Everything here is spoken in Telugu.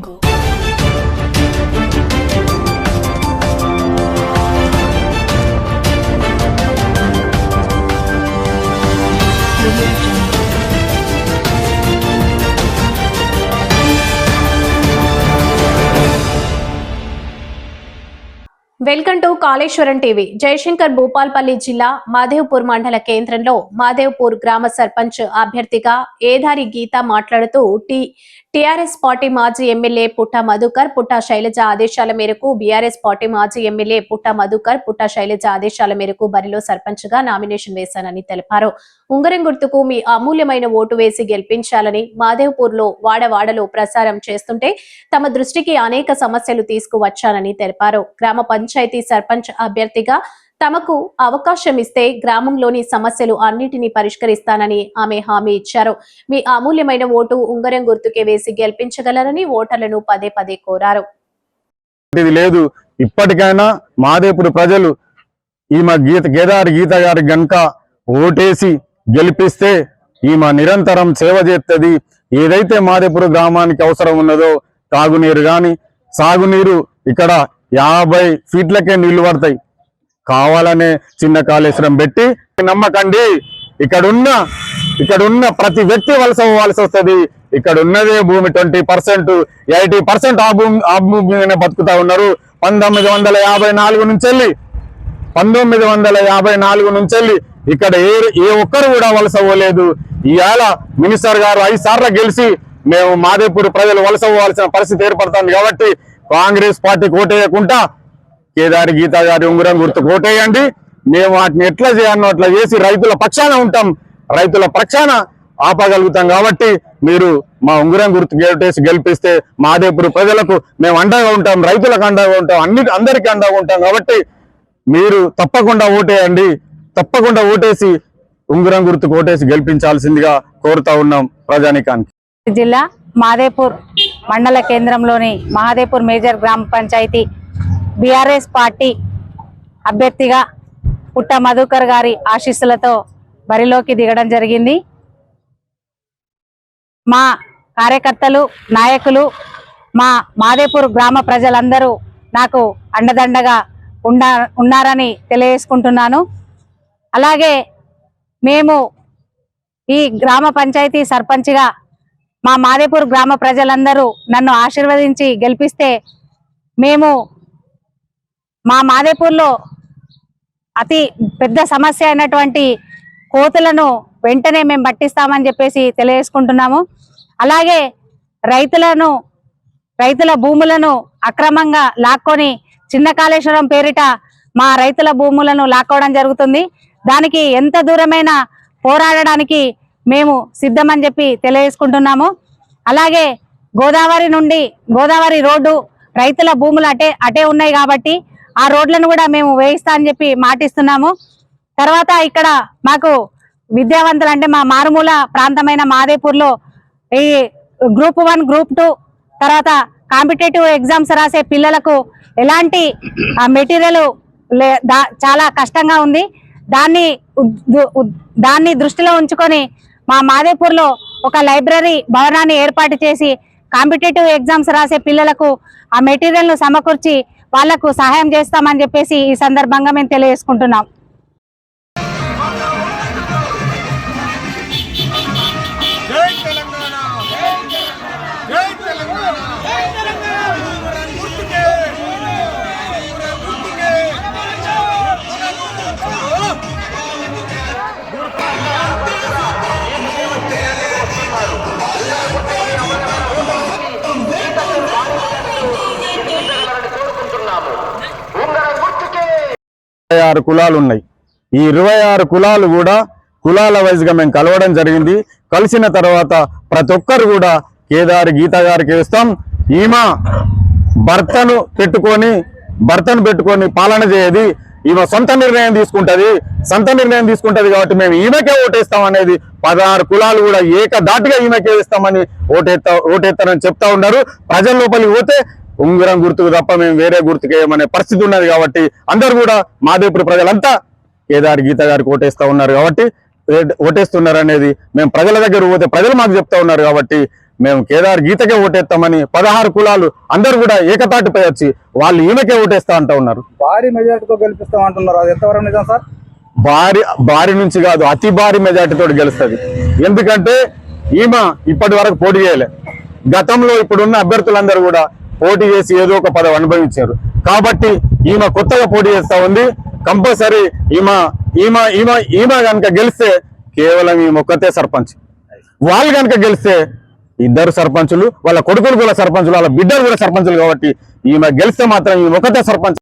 single. Welcome to Kaleshwaram TV. Jayashankar Bhupalpally జిల్లా మాదేవ్పూర్ మండల కేంద్రంలో మాదేవ్పూర్ గ్రామ సర్పంచ్ అభ్యర్థిగా ఏదారి గీత మాట్లాడుతూ టి టిఆర్ఎస్ పార్టీ మాజీ ఎమ్మెల్యే పుట్ట మధుకర్ పుట్ట శైలజ ఆదేశాల మేరకు బీఆర్ఎస్ పార్టీ మాజీ ఎమ్మెల్యే పుట్ట మధుకర్ పుట్ట శైలజ ఆదేశాల మేరకు బరిలో సర్పంచ్గా నామినేషన్ వేశానని తెలిపారు. ఉంగరం గుర్తుకు మీ అమూల్యమైన ఓటు వేసి గెలిపించాలని మాదేవ్పూర్లో వాడవాడలో ప్రసారం చేస్తుంటే తమ దృష్టికి అనేక సమస్యలు తీసుకువచ్చానని తెలిపారు. గ్రామ పంచాయతీ సర్పంచ్ అభ్యర్థిగా తమకు అవకాశం ఇస్తే గ్రామంలోని సమస్యలు అన్నిటినీ పరిష్కరిస్తానని ఆమె హామీ ఇచ్చారు. మీ అమూల్యమైన ఓటు ఉంగరం గుర్తుకే వేసి గెలిపించగలరని ఓటర్లను పదే పదే కోరారు. ఇది లేదు. ఇప్పటికైనా మాదేపుడు ప్రజలు ఈమె గీత కేదారి గీత గారి గనుక ఓటేసి గెలిపిస్తే ఈమె నిరంతరం సేవ చేస్తుంది ఏదైతే మాదేపురు గ్రామానికి అవసరం ఉన్నదో తాగునీరు కానీ సాగునీరు ఇక్కడ యాభై ఫీట్లకే నీళ్ళు పడతాయి. కావాలనే చిన్న కాళేశ్వరం పెట్టి నమ్మకండి. ఇక్కడున్న ఇక్కడున్న ప్రతి వ్యక్తి వలస పోవాల్సి వస్తుంది. ఇక్కడ ఉన్నదే భూమి ట్వంటీ పర్సెంట్ ఎయిటీ పర్సెంట్ ఆ భూమి ఆ భూమి మీదనే బతుకుతా ఉన్నారు. పంతొమ్మిది వందల యాభై నాలుగు నుంచి వెళ్ళి పంతొమ్మిది వందల యాభై నాలుగు నుంచి వెళ్ళి ఇక్కడ ఏ ఏ ఒక్కరు కూడా వలస పోలేదు. ఇవాళ మినిస్టర్ గారు ఐదు సార్లు గెలిచి మేము మాదేపూర్ ప్రజలు వలస పోవాల్సిన పరిస్థితి ఏర్పడుతుంది కాబట్టి కాంగ్రెస్ పార్టీ కోటేయకుండా కేదారి గీత గారి ఉంగరం గుర్తు కోటేయండి. మేము వాటిని ఎట్లా చేయాలో అట్లా చేసి రైతుల పక్షాన ఉంటాం. రైతుల పక్షాన ఆపగలుగుతాం కాబట్టి మీరు మా ఉంగరం గుర్తు గేటేసి గెలిపిస్తే మాదేపురు ప్రజలకు మేము అండగా ఉంటాం రైతులకు అండగా ఉంటాం అన్ని అందరికీ అండగా ఉంటాం కాబట్టి మీరు తప్పకుండా ఓటేయండి. తప్పకుండా ఓటేసి ఉంగరం గుర్తు కోటేసి గెలిపించాల్సిందిగా కోరుతా ఉన్నాం ప్రజానికానికి. జిల్లా మాదేపూర్ మండల కేంద్రంలోని మహాదేపూర్ మేజర్ గ్రామ పంచాయతీ బీఆర్ఎస్ పార్టీ అభ్యర్థిగా పుట్ట మధుకర్ గారి ఆశీస్సులతో బరిలోకి దిగడం జరిగింది. మా కార్యకర్తలు నాయకులు మా మాదేపూర్ గ్రామ ప్రజలందరూ నాకు అండదండగా ఉండా ఉన్నారని తెలియజేసుకుంటున్నాను. అలాగే మేము ఈ గ్రామ పంచాయతీ సర్పంచ్గా మా మాదేపూర్ గ్రామ ప్రజలందరూ నన్ను ఆశీర్వదించి గెలిపిస్తే మేము మా మాదేపూర్లో అతి పెద్ద సమస్య అయినటువంటి కోతులను వెంటనే మేము పట్టిస్తామని చెప్పేసి తెలియజేసుకుంటున్నాము. అలాగే రైతులను రైతుల భూములను అక్రమంగా లాక్కొని చిన్న కాళేశ్వరం పేరిట మా రైతుల భూములను లాక్కోవడం జరుగుతుంది. దానికి ఎంత దూరమైనా పోరాడడానికి మేము సిద్ధమని చెప్పి తెలియజేసుకుంటున్నాము. అలాగే గోదావరి నుండి గోదావరి రోడ్డు రైతుల భూములు అటే అటే ఉన్నాయి కాబట్టి ఆ రోడ్లను కూడా మేము వేయిస్తా అని చెప్పి మాటిస్తున్నాము. తర్వాత ఇక్కడ మాకు విద్యావంతులు అంటే మా మారుమూల ప్రాంతమైన మాదేపూర్లో ఈ గ్రూప్ వన్ గ్రూప్ టూ తర్వాత కాంపిటేటివ్ ఎగ్జామ్స్ రాసే పిల్లలకు ఎలాంటి మెటీరియల్ చాలా కష్టంగా ఉంది. దాన్ని దాన్ని దృష్టిలో ఉంచుకొని మా మాదేపూర్లో ఒక లైబ్రరీ భవనాన్ని ఏర్పాటు చేసి కాంపిటేటివ్ ఎగ్జామ్స్ రాసే పిల్లలకు ఆ మెటీరియల్ను సమకూర్చి వాళ్ళకు సహాయం చేస్తామని చెప్పేసి ఈ సందర్భంగా మేము తెలియజేసుకుంటున్నాం. ఆరు కులాలు ఉన్నాయి ఈ ఇరవై ఆరు కులాలు కూడా కులాల వైజ్గా మేము కలవడం జరిగింది. కలిసిన తర్వాత ప్రతి ఒక్కరు కూడా కేదారి గీత గారికి ఇస్తాం. ఈమె భర్తను పెట్టుకొని భర్తను పెట్టుకొని పాలన చేయది. ఈమె సొంత నిర్ణయం తీసుకుంటది. సొంత నిర్ణయం తీసుకుంటది కాబట్టి మేము ఈమెకే ఓటేస్తాం అనేది పదహారు కులాలు కూడా ఏకదాటిగా ఈమెకే ఇస్తామని ఓటేస్తా ఓటేస్తారని చెప్తా ఉన్నారు. ప్రజల లోపలికి పోతే ఉంగరం గుర్తుకు తప్ప మేము వేరే గుర్తుకు వేయమనే పరిస్థితి ఉన్నది కాబట్టి అందరు కూడా మాదేపురి ప్రజలంతా కేదారి గీత గారికి ఓటేస్తా ఉన్నారు కాబట్టి ఓటేస్తున్నారు అనేది మేము ప్రజల దగ్గర పోతే ప్రజలు మాకు చెప్తా ఉన్నారు కాబట్టి మేము కేదార్ గీతకే ఓటేస్తామని పదహారు కులాలు అందరూ కూడా ఏకతాటిపై వచ్చి వాళ్ళు ఈమెకే ఓటేస్తా అంటూ ఉన్నారు. భారీ మెజార్టీతో గెలిపిస్తాం అంటున్నారు. అది ఎంతవరకు నిజం సార్? భారీ భారీ నుంచి కాదు అతి భారీ మెజార్టీతో గెలుస్తుంది. ఎందుకంటే ఈమె ఇప్పటి వరకు పోటీ చేయలే. గతంలో ఇప్పుడున్న అభ్యర్థులందరూ కూడా పోటీ చేసి ఏదో ఒక పదవి అనుభవించారు. కాబట్టి ఈమె కొత్తగా పోటీ చేస్తా ఉంది. కంపల్సరీ ఈమె ఈమె ఈమె ఈమె కనుక గెలిస్తే కేవలం ఈమె ఒక్కతే సర్పంచ్. వాళ్ళు కనుక గెలిస్తే ఇద్దరు సర్పంచులు వాళ్ళ కొడుకులు కూడా సర్పంచులు వాళ్ళ బిడ్డలు కూడా సర్పంచులు కాబట్టి ఈమె గెలిస్తే మాత్రం ఈమె ఒకటే సర్పంచ్